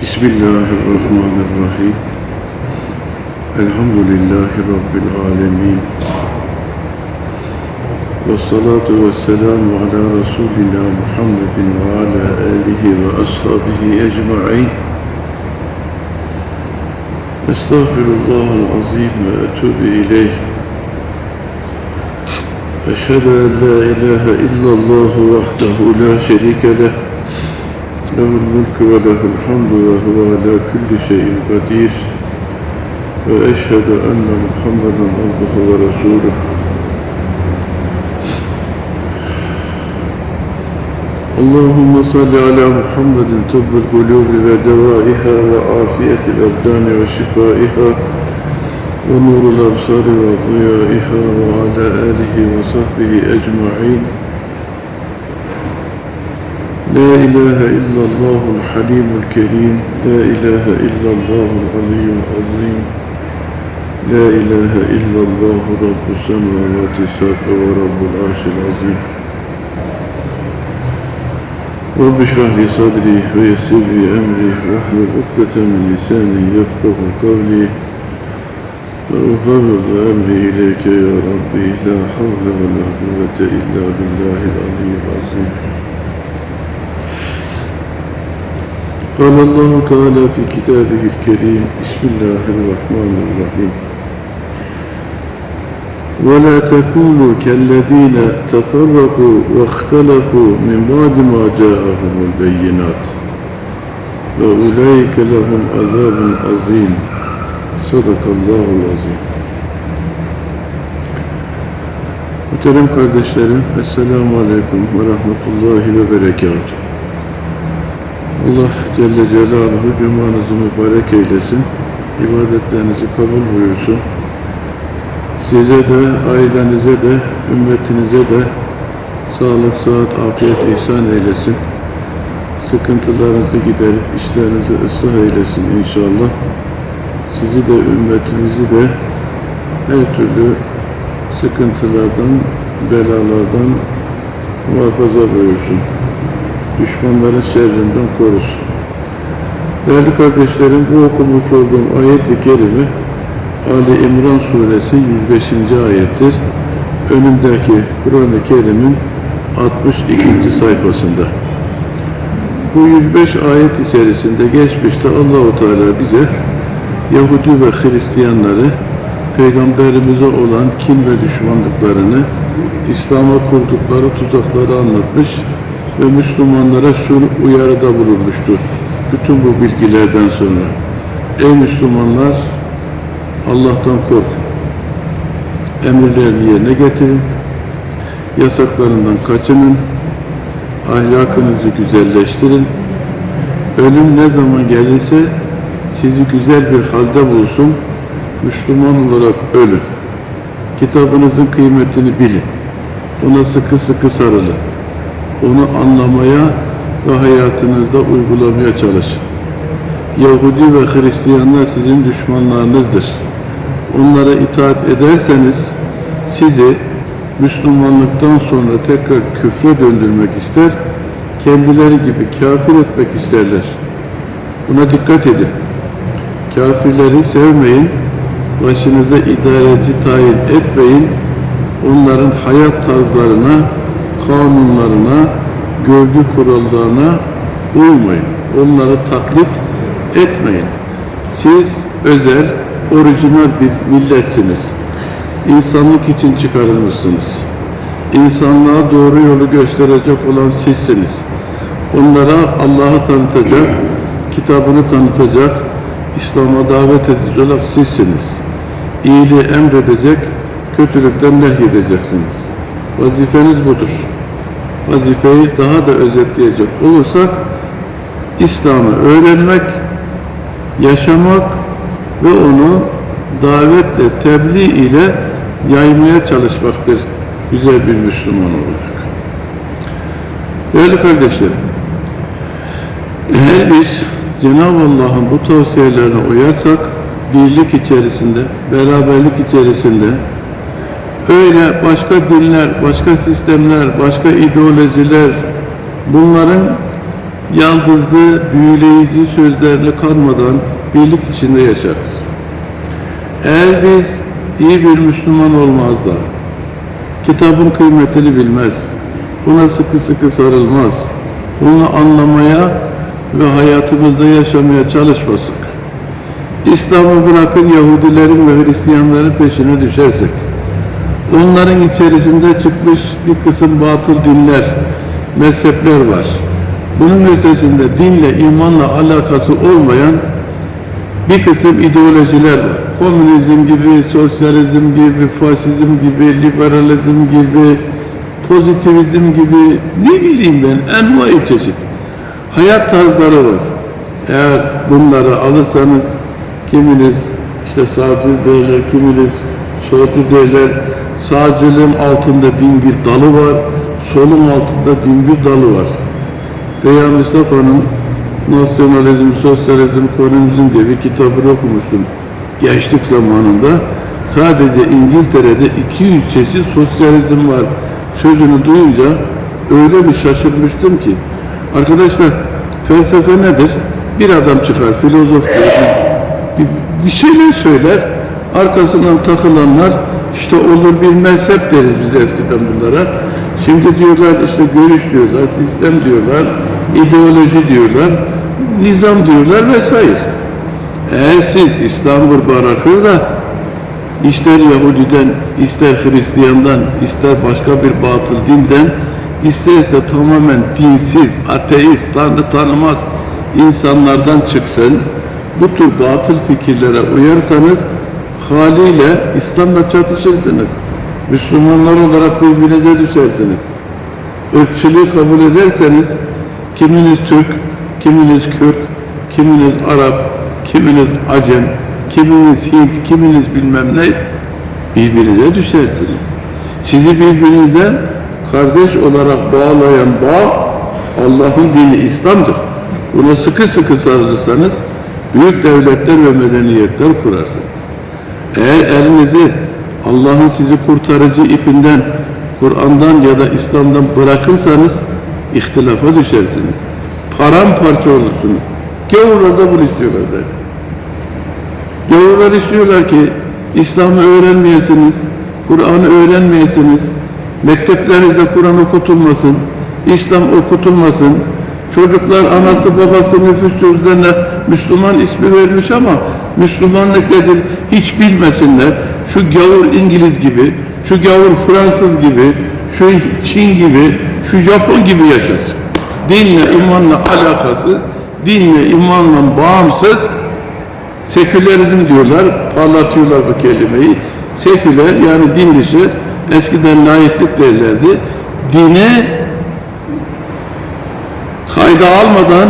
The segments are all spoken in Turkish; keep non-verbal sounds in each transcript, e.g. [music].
بسم الله الرحمن الرحيم. الحمد لله رب العالمين. والصلاة والسلام على رسولنا محمد وعلى آله وأصحابه أجمعين. أستغفر الله العظيم وأتوب إليه. أشهد أن لا إله إلا الله وحده لا شريك له. له الملك وله الحمد وهو على كل شيء قدير. وأشهد أن محمدا عبده ورسوله. اللهم صل على محمد طب القلوب ودوائها وعافية الأبدان وشفائها ونور الأبصار وضيائها وعلى آله وصحبه أجمعين. لا إله إلا الله الحليم الكريم لا إله إلا الله العلي العظيم لا إله إلا الله رب السماوات السبع ورب العرش العظيم. رب اشرح لي صدري ويسر لي أمري واحلل عقدة من لساني يفقه قولي. وأفوض أمري إليك يا ربي لا حول ولا قوة إلا بالله العلي العظيم. قال الله تعالى في كتابه الكريم بسم الله الرحمن الرحيم ولا تكونوا كالذين تفرقوا واختلفوا من بعد ما جاءهم البينات وأولئك لهم عذاب عظيم صدق الله العظيم Muhterem kardeşlerim, Esselamu Aleyküm ve Rahmetullahi ve Berekatuhu. Allah Celle Celaluhu cumanızı mübarek eylesin. İbadetlerinizi kabul buyursun. Size de, ailenize de, ümmetinize de sağlık, sıhhat, afiyet ihsan eylesin. Sıkıntılarınızı giderip işlerinizi ıslah eylesin inşallah. Sizi de, ümmetimizi de her türlü sıkıntılardan, belalardan muhafaza buyursun düşmanların şerrinden korusun. Değerli kardeşlerim, bu okumuş olduğum ayet-i kerime Ali İmran suresi 105. ayettir. Önümdeki Kur'an-ı Kerim'in 62. sayfasında. Bu 105 ayet içerisinde geçmişte Allahu Teala bize Yahudi ve Hristiyanları peygamberimize olan kin ve düşmanlıklarını, İslam'a kurdukları tuzakları anlatmış ve Müslümanlara şu uyarıda bulunmuştur. Bütün bu bilgilerden sonra. Ey Müslümanlar! Allah'tan korkun. Emirlerini yerine getirin. Yasaklarından kaçının. Ahlakınızı güzelleştirin. Ölüm ne zaman gelirse sizi güzel bir halde bulsun. Müslüman olarak ölün. Kitabınızın kıymetini bilin. Ona sıkı sıkı sarılın onu anlamaya ve hayatınızda uygulamaya çalışın. Yahudi ve Hristiyanlar sizin düşmanlarınızdır. Onlara itaat ederseniz sizi Müslümanlıktan sonra tekrar küfre döndürmek ister, kendileri gibi kafir etmek isterler. Buna dikkat edin. Kafirleri sevmeyin, başınıza idareci tayin etmeyin, onların hayat tarzlarına, kanunlarına, görgü kurallarına uymayın. Onları taklit etmeyin. Siz özel, orijinal bir milletsiniz. İnsanlık için çıkarılmışsınız. İnsanlığa doğru yolu gösterecek olan sizsiniz. Onlara Allah'ı tanıtacak, kitabını tanıtacak, İslam'a davet edici olan sizsiniz. İyiliği emredecek, kötülükten nehyedeceksiniz. Vazifeniz budur. Vazifeyi daha da özetleyecek olursak, İslam'ı öğrenmek, yaşamak ve onu davetle, tebliğ ile yaymaya çalışmaktır güzel bir Müslüman olarak. Değerli kardeşlerim, eğer biz Cenab-ı Allah'ın bu tavsiyelerine uyarsak, birlik içerisinde, beraberlik içerisinde, öyle başka dinler, başka sistemler, başka ideolojiler bunların yaldızlı, büyüleyici sözlerine kanmadan birlik içinde yaşarız. Eğer biz iyi bir Müslüman olmaz da, kitabın kıymetini bilmez, buna sıkı sıkı sarılmaz, bunu anlamaya ve hayatımızda yaşamaya çalışmasak, İslam'ı bırakın Yahudilerin ve Hristiyanların peşine düşersek, onların içerisinde çıkmış bir kısım batıl dinler, mezhepler var. Bunun ötesinde dinle, imanla alakası olmayan bir kısım ideolojiler var. Komünizm gibi, sosyalizm gibi, faşizm gibi, liberalizm gibi, pozitivizm gibi, ne bileyim ben, envai çeşit. Hayat tarzları var. Eğer bunları alırsanız kiminiz işte sağcı derler, kiminiz solcu derler. Sağcılığın altında bin bir dalı var, solun altında bin bir dalı var. Veya Mustafa'nın Nasyonalizm, Sosyalizm, Komünizm diye bir kitabını okumuştum gençlik zamanında. Sadece İngiltere'de 200 çeşit sosyalizm var sözünü duyunca öyle bir şaşırmıştım ki. Arkadaşlar felsefe nedir? Bir adam çıkar, filozof bir, bir şeyler söyler, arkasından takılanlar işte olur bir mezhep deriz biz eskiden bunlara. Şimdi diyorlar işte görüş diyorlar, sistem diyorlar, ideoloji diyorlar, nizam diyorlar vesaire. Eğer siz İstanbul bırakır da ister Yahudiden, ister Hristiyandan, ister başka bir batıl dinden, isterse tamamen dinsiz, ateist, Tanrı tanımaz insanlardan çıksın, bu tür batıl fikirlere uyarsanız haliyle İslam'la çatışırsınız. Müslümanlar olarak birbirinize düşersiniz. Irkçılığı kabul ederseniz kiminiz Türk, kiminiz Kürt, kiminiz Arap, kiminiz Acem, kiminiz Hint, kiminiz bilmem ne birbirinize düşersiniz. Sizi birbirinize kardeş olarak bağlayan bağ Allah'ın dini İslam'dır. Buna sıkı sıkı sarılırsanız büyük devletler ve medeniyetler kurarsınız. Eğer elinizi Allah'ın sizi kurtarıcı ipinden, Kur'an'dan ya da İslam'dan bırakırsanız ihtilafa düşersiniz. Paramparça olursunuz. Gavurlar da bunu istiyorlar zaten. Gavurlar istiyorlar ki İslam'ı öğrenmeyesiniz, Kur'an'ı öğrenmeyesiniz, mekteplerinizde Kur'an okutulmasın, İslam okutulmasın, çocuklar anası babası nüfus cüzdanına Müslüman ismi vermiş ama Müslümanlık nedir hiç bilmesinler. Şu gavur İngiliz gibi, şu gavur Fransız gibi, şu Çin gibi, şu Japon gibi yaşasın. Dinle, imanla alakasız, dinle, imanla bağımsız sekülerizm diyorlar, parlatıyorlar bu kelimeyi. Seküler yani din dışı, eskiden laiklik derlerdi. Dini kayda almadan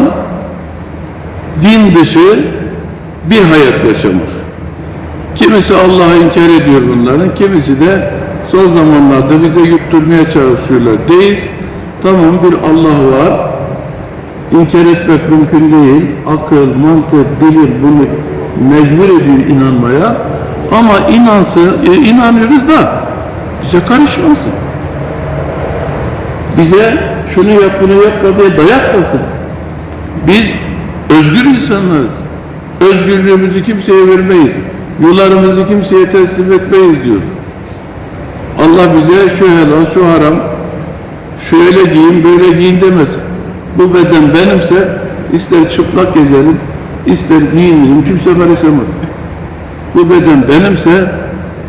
din dışı bir hayat yaşamak. Kimisi Allah'ı inkar ediyor bunların, kimisi de son zamanlarda bize yutturmaya çalışıyorlar. Deyiz, tamam bir Allah var, inkar etmek mümkün değil. Akıl, mantık, bilir bunu mecbur ediyor inanmaya. Ama inansın, e, inanıyoruz da bize karışmasın. Bize şunu yap bunu yapma diye dayatmasın. Biz özgür insanlarız. Özgürlüğümüzü kimseye vermeyiz. Yollarımızı kimseye teslim etmeyiz diyor. Allah bize şu helal, şu haram, şöyle giyin, böyle giyin demesin. Bu beden benimse ister çıplak gezerim, ister giyinirim, kimse karışamaz. Bu beden benimse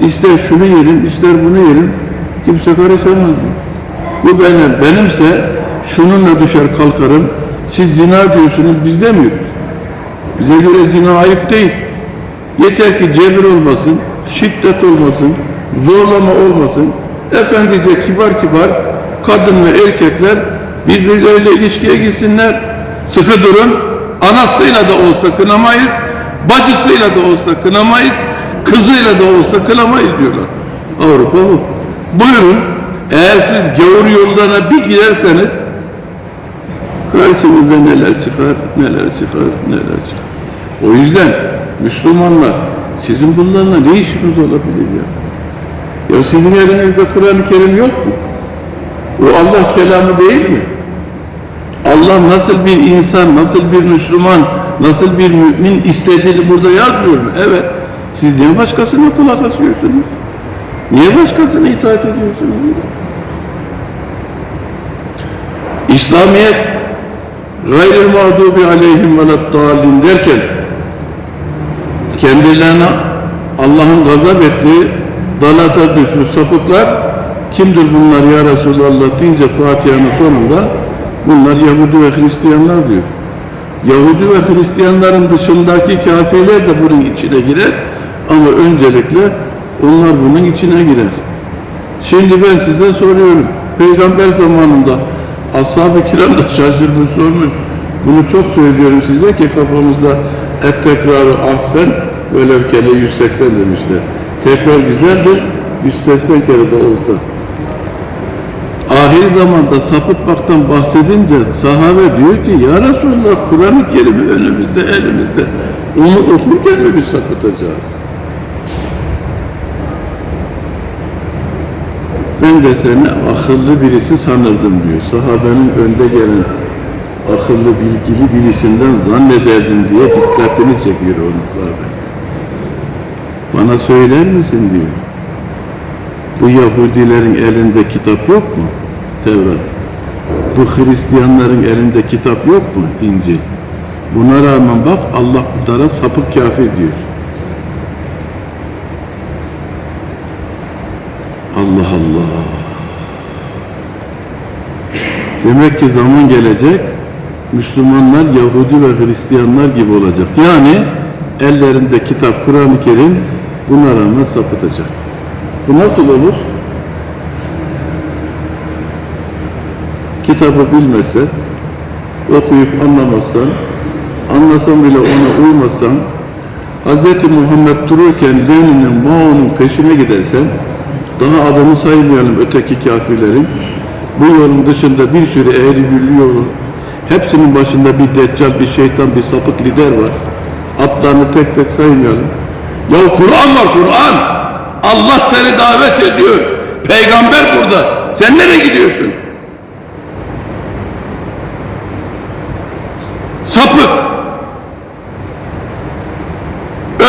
ister şunu yerim, ister bunu yerim, kimse karışamaz. Bu beden benimse şununla düşer kalkarım, siz zina diyorsunuz, biz demiyoruz. Bize göre zina ayıp değil. Yeter ki cebir olmasın, şiddet olmasın, zorlama olmasın. Efendice kibar kibar kadın ve erkekler birbirleriyle ilişkiye gitsinler. Sıkı durun. Anasıyla da olsa kınamayız, bacısıyla da olsa kınamayız, kızıyla da olsa kınamayız diyorlar. Avrupa bu. Buyurun, eğer siz gavur yollarına bir girerseniz karşınıza neler çıkar, neler çıkar, neler çıkar. O yüzden Müslümanlar sizin bunlarla ne işiniz olabilir ya? Ya sizin elinizde Kur'an-ı Kerim yok mu? O Allah kelamı değil mi? Allah nasıl bir insan, nasıl bir Müslüman, nasıl bir mümin istediğini burada yazmıyor mu? Evet. Siz niye başkasına kulak asıyorsunuz? Niye başkasına itaat ediyorsunuz? İslamiyet gayril mağdubi aleyhim veleddallin derken kendilerine Allah'ın gazap ettiği dalata düşmüş sapıklar kimdir bunlar ya Resulallah deyince Fatiha'nın sonunda bunlar Yahudi ve Hristiyanlar diyor. Yahudi ve Hristiyanların dışındaki kafirler de bunun içine girer ama öncelikle onlar bunun içine girer. Şimdi ben size soruyorum. Peygamber zamanında ashab-ı kiram da şaşırmış sormuş. Bunu çok söylüyorum size ki kafamızda et tekrarı ahsen böyle kere 180 demişler. Tekrar güzeldir 180 kere de olsa. Ahir zamanda sapıtmaktan bahsedince sahabe diyor ki Ya Resulallah Kur'an-ı Kerim'i önümüzde elimizde onu okurken mi biz sapıtacağız? Ben de seni akıllı birisi sanırdım diyor. Sahabenin önde gelen akıllı bilgili birisinden zannederdim diye dikkatini çekiyor onun sahabe. Bana söyler misin diyor. Bu Yahudilerin elinde kitap yok mu? Tevrat. Bu Hristiyanların elinde kitap yok mu? İncil. Buna rağmen bak Allah bunlara sapık kafir diyor. Allah Allah. Demek ki zaman gelecek, Müslümanlar Yahudi ve Hristiyanlar gibi olacak. Yani ellerinde kitap Kur'an-ı Kerim buna rağmen sapıtacak. Bu nasıl olur? Kitabı bilmezsen, okuyup anlamazsan, anlasan bile ona uymazsan, Hz. Muhammed dururken Lenin'in, Mao'nun peşine gidersen, daha adını saymayalım öteki kafirlerin, bu yolun dışında bir sürü eğri büllü yolu, hepsinin başında bir deccal, bir şeytan, bir sapık lider var. Adlarını tek tek saymayalım. Ya Kur'an var Kur'an! Allah seni davet ediyor. Peygamber burada. Sen nereye gidiyorsun? Sapık.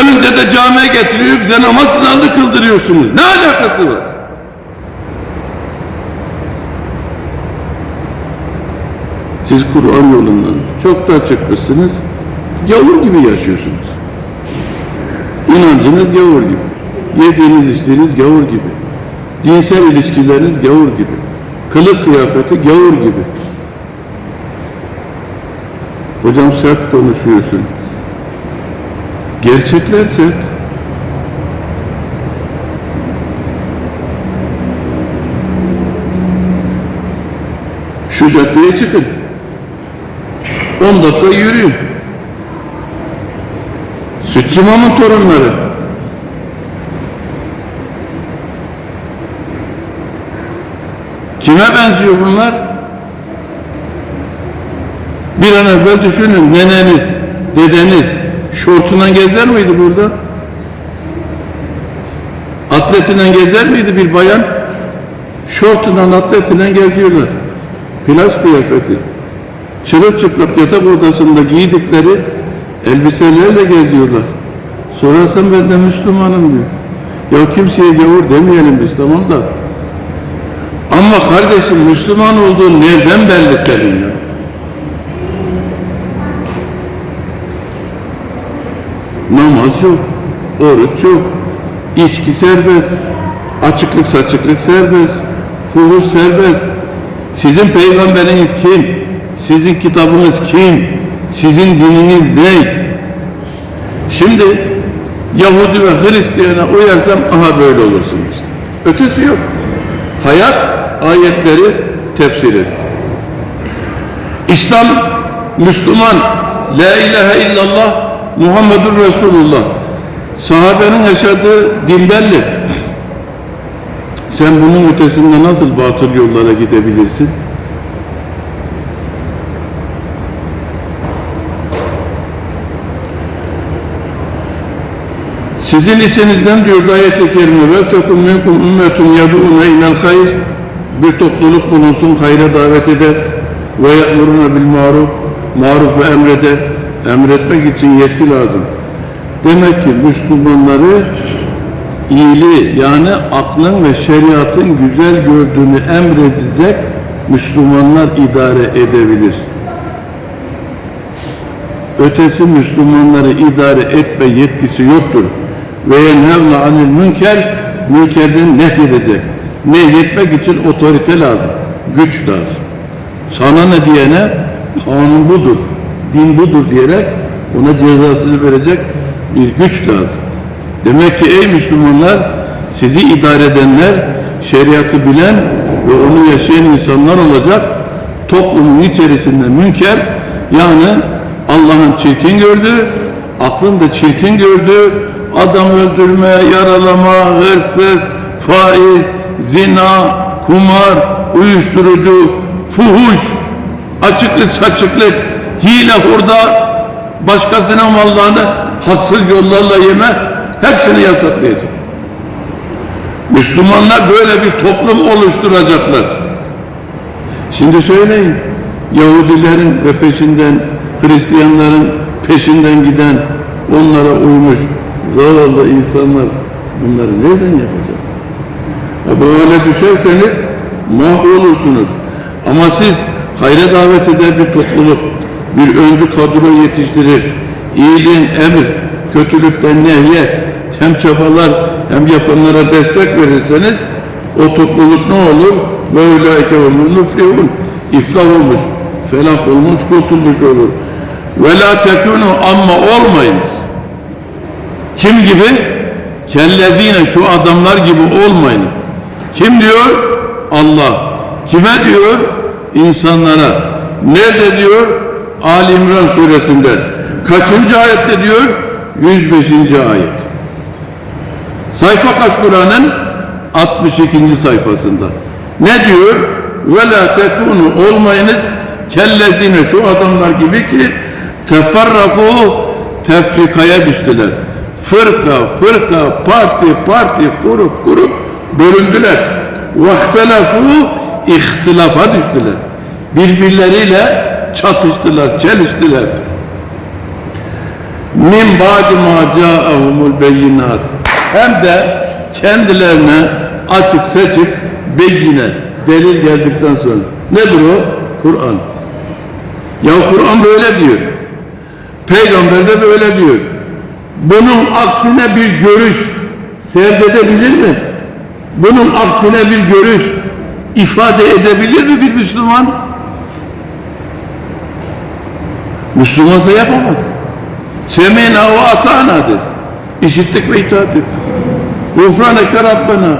Önünde de camiye getiriyor, bize namaz sınavını kıldırıyorsunuz. Ne alakası var? Siz Kur'an yolundan çok da çıkmışsınız. Gavur gibi yaşıyorsunuz. İnancınız gavur gibi. Yediğiniz içtiğiniz gavur gibi. Cinsel ilişkileriniz gavur gibi. Kılık kıyafeti gavur gibi. Hocam sert konuşuyorsun. Gerçekler sert. Şu caddeye çıkın. 10 dakika yürüyün. Sütçü İmam'ın torunları. Kime benziyor bunlar? Bir an evvel düşünün neneniz, dedeniz şortundan gezer miydi burada? Atletinden gezer miydi bir bayan? Şortundan atletinden geziyorlar. Plaj kıyafeti. Çırılçıplak yatak odasında giydikleri elbiselerle geziyorlar. Sorarsan ben de Müslümanım diyor. Ya kimseye gavur demeyelim biz tamam da. Ama kardeşim Müslüman olduğun nereden belli senin ya? Namaz yok, oruç yok, içki serbest, açıklık saçıklık serbest, fuhuş serbest. Sizin peygamberiniz kim? Sizin kitabınız kim? Sizin dininiz ne? Şimdi Yahudi ve Hristiyana uyarsam aha böyle olursun işte. Ötesi yok. Hayat ayetleri tefsir et. İslam, Müslüman, La ilahe illallah, Muhammedur Resulullah. Sahabenin yaşadığı din belli. Sen bunun ötesinde nasıl batıl yollara gidebilirsin? Sizin içinizden diyor ayet-i kerime ve tekum minkum ümmetun yad'une ilel hayr bir topluluk bulunsun hayra davet eder Ve ye'muruna bil maruf. Marufu emreder. Emretmek için yetki lazım. Demek ki Müslümanları iyiliği yani aklın ve şeriatın güzel gördüğünü emredecek Müslümanlar idare edebilir. Ötesi Müslümanları idare etme yetkisi yoktur. Ve yenhevne anil münker, münkerden nehyedecek. Nehyetmek için otorite lazım, güç lazım. Sana ne diyene kanun budur, din budur diyerek ona cezasını verecek bir güç lazım. Demek ki ey Müslümanlar sizi idare edenler şeriatı bilen ve onu yaşayan insanlar olacak. Toplumun içerisinde münker yani Allah'ın çirkin gördüğü, aklın da çirkin gördüğü adam öldürme, yaralama, hırsız, faiz, zina, kumar, uyuşturucu, fuhuş, açıklık saçıklık, hile hurda, başkasının mallarını haksız yollarla yeme hepsini yasaklayacak. Müslümanlar böyle bir toplum oluşturacaklar. Şimdi söyleyin, Yahudilerin ve peşinden, Hristiyanların peşinden giden, onlara uymuş zavallı insanlar bunları nereden yapacak? Ya böyle düşerseniz mahvolursunuz. Ama siz hayra davet eder bir topluluk, bir öncü kadro yetiştirir, iyiliğin emir, kötülükten nehye, hem çabalar hem yapanlara destek verirseniz o topluluk ne olur? Böyleyke olur müflihun. İflah olmuş, felah olmuş, kurtulmuş olur. Ve la tekunu amma olmayınız. Kim gibi? Kellezine şu adamlar gibi olmayınız. Kim diyor? Allah. Kime diyor? İnsanlara. Nerede diyor? Ali İmran suresinde. Kaçıncı ayette diyor? 105. ayet. Sayfa kaç Kur'an'ın? 62. sayfasında. Ne diyor? Ve la tekunu olmayınız kellezine şu adamlar gibi ki teferraku tefrikaya düştüler. Fırka, fırka, parti, parti, grup, grup bölündüler. Vahtelafu ihtilafa düştüler. Birbirleriyle çatıştılar, çeliştiler. Min ba'di ma ca'ahumul beyinat. Hem de kendilerine açık seçik beyine delil geldikten sonra. Nedir o? Kur'an. Ya Kur'an böyle diyor. Peygamber de böyle diyor. Bunun aksine bir görüş serdedebilir mi? Bunun aksine bir görüş ifade edebilir mi bir Müslüman? Müslümansa yapamaz. Semina ve atanadır. İşittik ve itaat ettik. Gufraneke Rabbena.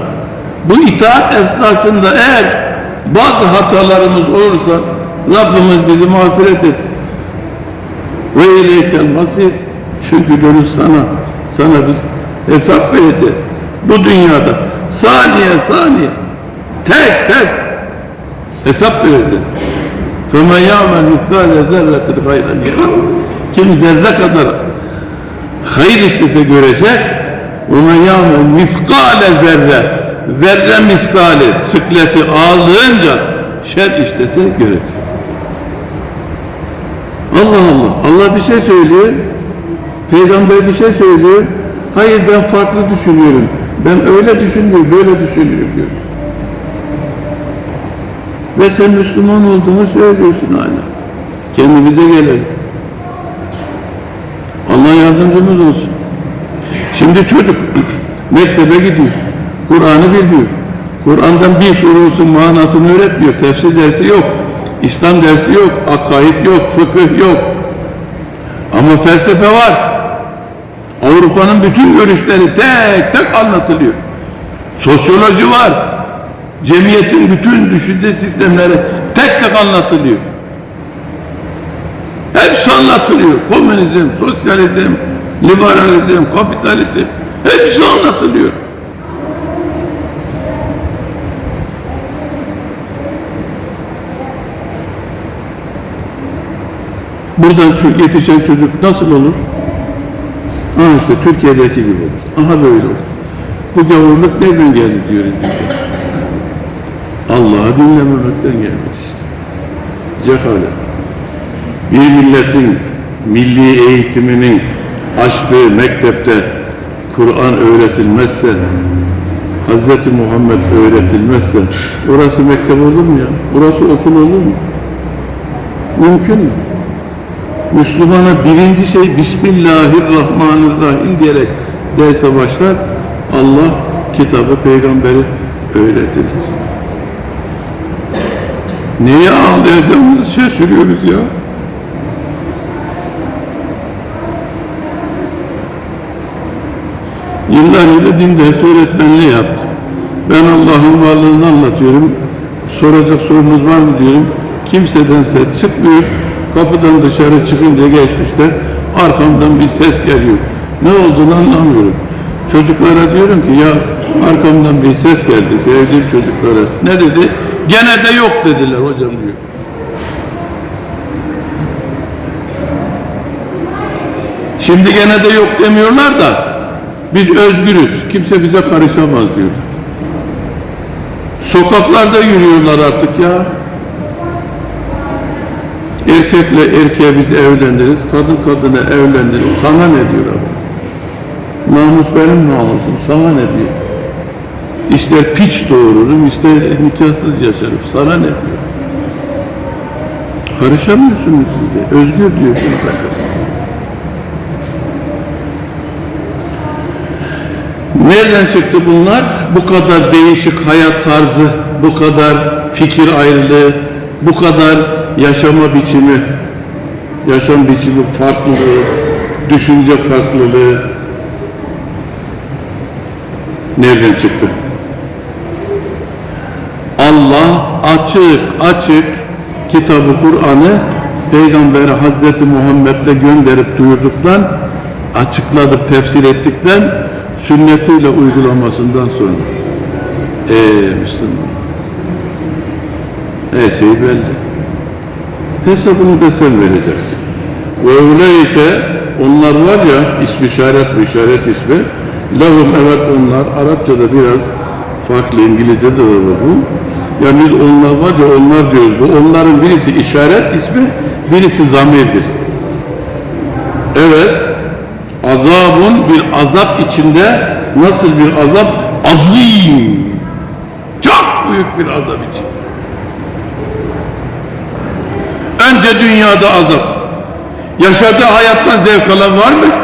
Bu itaat esnasında eğer bazı hatalarımız olursa Rabbimiz bizi mağfiret et. Ve ileykel masir. Çünkü dönüş sana. Sana biz hesap vereceğiz. Bu dünyada saniye saniye tek tek hesap vereceğiz. فَمَنْ يَعْمَلْ مِثْقَالَ ذَرَّةٍ خَيْرًا يَرَهُ Kim zerre kadar hayır işlese görecek وَمَنْ يَعْمَلْ مِثْقَالَ zerre zerre miskali sıkleti ağırlığınca şer işlese görecek. Allah Allah. Allah bir şey söylüyor. Peygamber bir şey söylüyor. Hayır ben farklı düşünüyorum. Ben öyle düşünmüyorum, böyle düşünüyorum diyor. Ve sen Müslüman olduğunu söylüyorsun hala. Kendimize gelelim. Allah yardımcımız olsun. Şimdi çocuk [clears throat] mektebe gidiyor. Kur'an'ı bilmiyor. Kur'an'dan bir sorusun manasını öğretmiyor. Tefsir dersi yok. İslam dersi yok. Akaid yok. Fıkıh yok. Ama felsefe var. Avrupa'nın bütün görüşleri tek tek anlatılıyor. Sosyoloji var. Cemiyetin bütün düşünce sistemleri tek tek anlatılıyor. Hepsi anlatılıyor. Komünizm, sosyalizm, liberalizm, kapitalizm hepsi anlatılıyor. Buradan yetişen çocuk nasıl olur? Ha işte Türkiye'deki gibi olur. Aha böyle olur. Bu gavurluk nereden geldi diyor. Allah'ı dinlememekten gelmiş işte. Cehalet. Bir milletin milli eğitiminin açtığı mektepte Kur'an öğretilmezse, Hz. Muhammed öğretilmezse orası mektep olur mu ya? Orası okul olur mu? Mümkün mü? Müslümana birinci şey Bismillahirrahmanirrahim diyerek derse başlar. Allah kitabı, peygamberi öğretir. Neye ağlayacağımızı şaşırıyoruz ya. Yıllarıyla din dersi öğretmenliği yaptım. Ben Allah'ın varlığını anlatıyorum. Soracak sorunuz var mı diyorum. Kimseden ses çıkmıyor. Kapıdan dışarı çıkınca geçmişte arkamdan bir ses geliyor. Ne olduğunu anlamıyorum. Çocuklara diyorum ki ya arkamdan bir ses geldi sevdiğim çocuklara. Ne dedi? Gene de yok dediler hocam diyor. Şimdi gene de yok demiyorlar da biz özgürüz. Kimse bize karışamaz diyor. Sokaklarda yürüyorlar artık ya. Erkekle erkeğe biz evlendiririz, kadın kadına evlendirir. Sana ne diyor abi? Namus benim namusum, sana ne diyor? İster piç doğururum, ister nikahsız yaşarım. Sana ne diyor? Karışamıyorsunuz siz de. Özgür diyorsunuz arkadaşlar. Nereden çıktı bunlar? Bu kadar değişik hayat tarzı, bu kadar fikir ayrılığı, bu kadar yaşama biçimi, yaşam biçimi farklılığı, düşünce farklılığı nereden çıktı? Allah açık açık kitabı Kur'an'ı Peygamberi Hazreti Muhammed'le gönderip duyurduktan, açıkladık, tefsir ettikten, sünnetiyle uygulamasından sonra. Eee Müslüman. Her şey belli. Hesabını da sen vereceksin. Ve öyleyke onlar var ya ismi işaret bu işaret ismi. Lahum evet onlar Arapçada biraz farklı İngilizce'de de var bu. Yani biz onlar var ya onlar diyoruz bu. Onların birisi işaret ismi, birisi zamirdir. Evet, azabın bir azap içinde nasıl bir azap? Azim. Çok büyük bir azap için. Önce dünyada azap. Yaşadığı hayattan zevk alan var mı?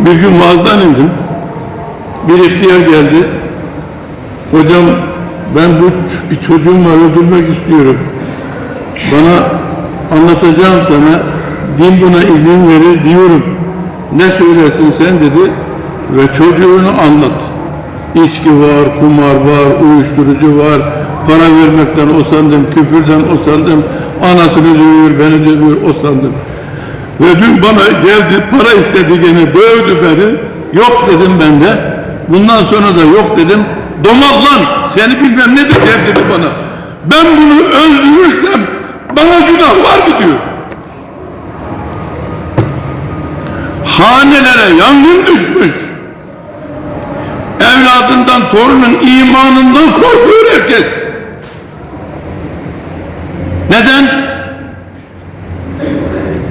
Bir gün vaazdan indim. Bir ihtiyar geldi. Hocam ben bu bir çocuğum var öldürmek istiyorum. Bana anlatacağım sana. Din buna izin verir diyorum. Ne söylersin sen dedi. Ve çocuğunu anlat. İçki var, kumar var, uyuşturucu var. Para vermekten usandım, küfürden usandım. Anasını dövüyor, beni dövüyor, usandım. Ve dün bana geldi, para istedi gene, dövdü beni. Yok dedim ben de. Bundan sonra da yok dedim. Domaz lan, seni bilmem ne diyeceğim dedi bana. Ben bunu öldürürsem bana günah var mı diyor. Hanelere yangın düşmüş. Evladından, torunun imanından korkuyor herkes. Neden?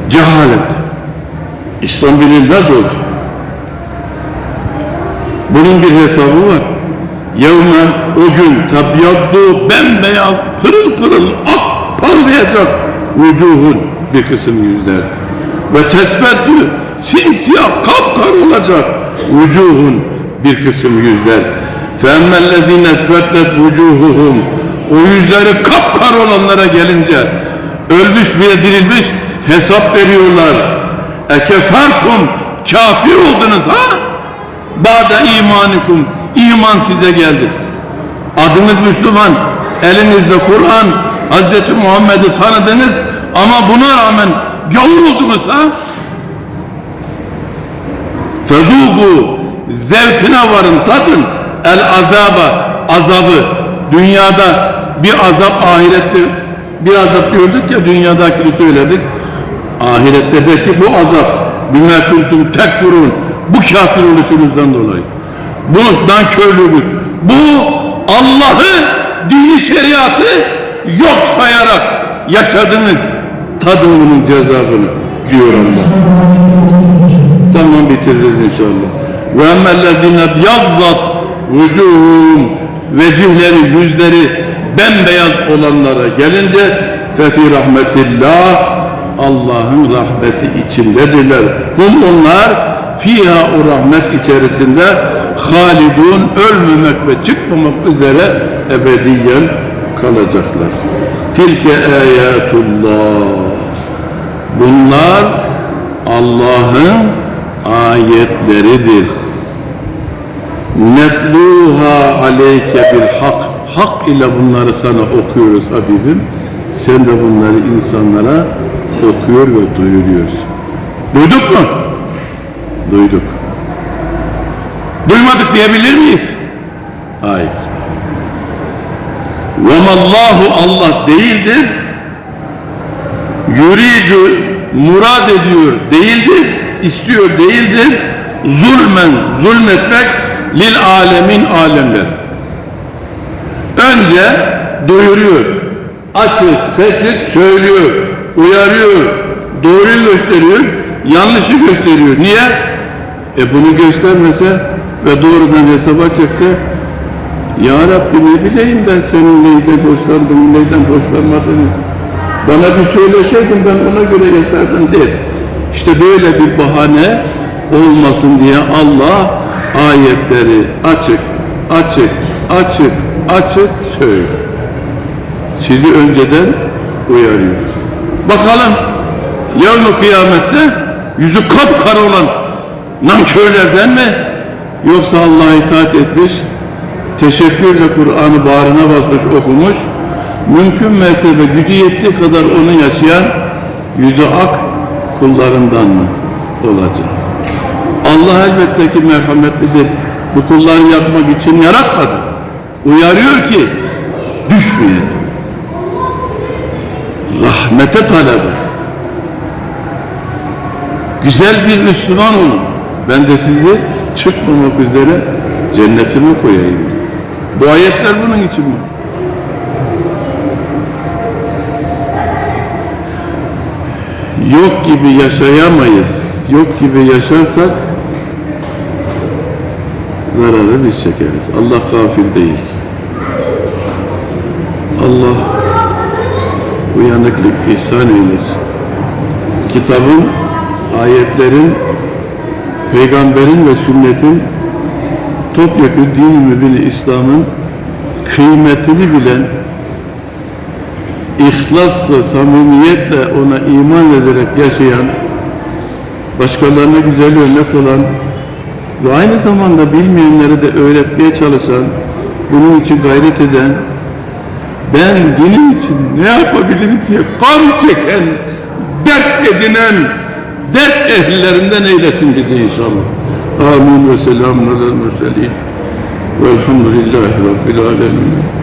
Cehalet. İslam bilinmez oldu. Bunun bir hesabı var. Yevme o gün tabyaddu bembeyaz pırıl pırıl ak parlayacak vücuhun bir kısım yüzler. Ve tesveddü simsiyah kapkar olacak vücuhun bir kısım yüzler. Femmellezine esbettet vücuhuhum o yüzleri kapkar olanlara gelince ölmüş ve dirilmiş hesap veriyorlar. Ekefertum kafir oldunuz ha? Ba'da imanikum iman size geldi. Adınız Müslüman, elinizde Kur'an, Hz. Muhammed'i tanıdınız ama buna rağmen gavur oldunuz ha? Fezugu zevkine varın tadın el azaba azabı dünyada bir azap ahirette bir azap gördük ya dünyadakini söyledik ahirette de ki bu azap bime kuntum tekfurun bu kafir oluşunuzdan dolayı bu nankörlüğünüz Bu Allah'ı, dini şeriatı yok sayarak yaşadınız. Tadın bunun cezabını diyor Allah. Tamam bitiririz inşallah. Ve emmellezine yazzat vücuhum vecihleri, yüzleri bembeyaz olanlara gelince fefi rahmetillah Allah'ın rahmeti içindedirler. Hum onlar fiha o rahmet içerisinde halidun ölmemek ve çıkmamak üzere ebediyen kalacaklar. Tilke ayetullah Bunlar Allah'ın ayetleridir. Netluha aleyke bil hak. Hak ile bunları sana okuyoruz Habibim. Sen de bunları insanlara okuyor ve duyuruyorsun. Duyduk mu? Duyduk. Duymadık diyebilir miyiz? Hayır. Vemallahu Allah değildir. Yuridu murad ediyor değildir, istiyor değildir. Zulmen, zulmetmek lil alemin alemler. Önce duyuruyor, açık, seçik söylüyor, uyarıyor, doğruyu gösteriyor, yanlışı gösteriyor. Niye? E bunu göstermese ve doğrudan hesaba çekse Ya Rabbi ne bileyim ben senin neyden hoşlandığını, neyden hoşlanmadığını. Bana bir söyleseydin ben ona göre yaşardım der. İşte böyle bir bahane olmasın diye Allah ayetleri açık, açık, açık, açık söylüyor. Sizi önceden uyarıyor. Bakalım yarın kıyamette yüzü kapkara olan nankörlerden mi? Yoksa Allah'a itaat etmiş, teşekkürle Kur'an'ı bağrına basmış okumuş, mümkün mertebe gücü yettiği kadar onu yaşayan yüzü ak kullarından mı olacak? Allah elbette ki merhametlidir. Bu kulları yapmak için yaratmadı. Uyarıyor ki düşmeyesin. Rahmete talep. Güzel bir Müslüman olun. Ben de sizi çıkmamak üzere cennetime koyayım. Bu ayetler bunun için mi? Yok gibi yaşayamayız. Yok gibi yaşarsak zararı biz çekeriz. Allah gafil değil. Allah uyanıklık ihsan eylesin. Kitabın, ayetlerin, peygamberin ve sünnetin topyekun din mübini İslam'ın kıymetini bilen ihlasla, samimiyetle ona iman ederek yaşayan, başkalarına güzel örnek olan ve aynı zamanda bilmeyenleri de öğretmeye çalışan, bunun için gayret eden, ben dinim için ne yapabilirim diye kan çeken, dert edinen, dert ehllerinden eylesin bizi inşallah. Amin ve selamun alel mürselin. Velhamdülillahi Rabbil alemin.